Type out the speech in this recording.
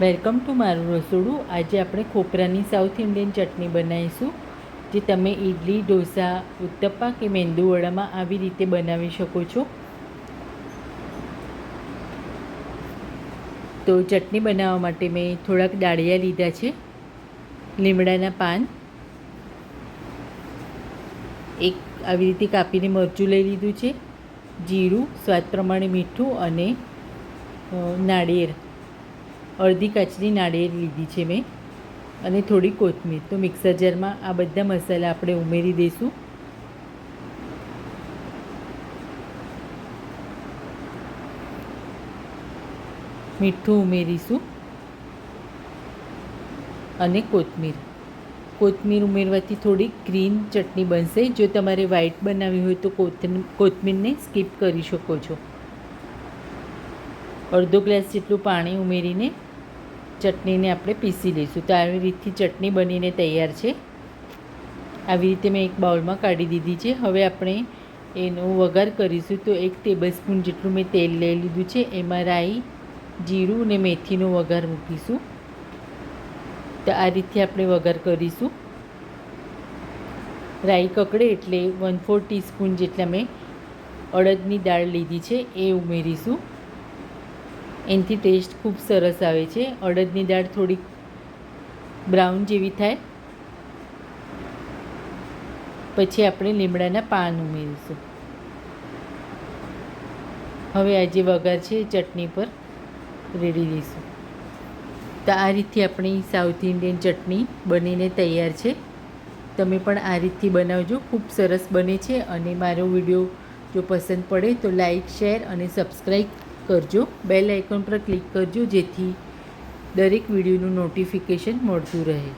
Welcome to મારું રસોડું. આજે આપણે ખોપરાની સાઉથ ઇન્ડિયન ચટણી બનાવીશું, જે તમે ઇડલી ઢોસા, ઉત્તપ્પા કે મેંદુવડામાં આવી રીતે બનાવી શકો છો. તો ચટણી બનાવવા માટે મેં થોડાક દાળિયા લીધા છે, લીમડાના પાન. એક આવી રીતે કાપીને મરચું લઈ લીધું છે, જીરું, સ્વાદ પ્રમાણે મીઠું અને નાળિયેર. અડધી કાચની નાળિયેર લીધી છે મેં અને થોડી કોથમીર. તો મિક્સર જારમાં આ બધા મસાલા આપણે ઉમેરી દઈશું. મીઠું ઉમેરીશું અને કોથમીર. કોથમીર ઉમેરવાથી થોડી ગ્રીન ચટણી બનશે. જો તમારે વ્હાઈટ બનાવવી હોય તો કોથમી કોથમીરને સ્કીપ કરી શકો છો. અડધો ગ્લાસ જેટલું પાણી ઉમેરીને ચટણીને આપણે પીસી લઈશું. તો આવી રીતથી ચટણી બનીને તૈયાર છે. આવી રીતે મેં એક બાઉલમાં કાઢી દીધી છે. હવે આપણે એનો વઘાર કરીશું. તો એક ટેબલસ્પૂન જેટલું મેં તેલ લઈ લીધું છે. એમાં રાઈ, જીરું અને મેથીનો વઘાર મૂકીશું. તો આ રીતે આપણે વઘાર કરીશું. રાઈ કકડે એટલે વન ફોર ટીસ્પૂન જેટલા મેં અડદની દાળ લીધી છે, એ ઉમેરીશું. એનાથી ટેસ્ટ ખૂબ સરસ આવે છે. અડદની દાળ થોડીક બ્રાઉન જેવી થાય. પછી આપણે લીમડાના પાન ઉમેરીશું. હવે આ જે વઘાર છે ચટણી પર રેડી દઈશું તો આ રીતથી આપણી સાઉથ ઇન્ડિયન ચટણી બનીને તૈયાર છે. તમે પણ આ રીતથી બનાવજો. ખૂબ સરસ બને છે અને મારો વીડિયો જો પસંદ પડે તો લાઈક શેર અને સબસ્ક્રાઈબ કરજો. બેલ આઇકોન પર ક્લિક કરજો જેથી દરેક વિડીયોનું નોટિફિકેશન મળતું રહે.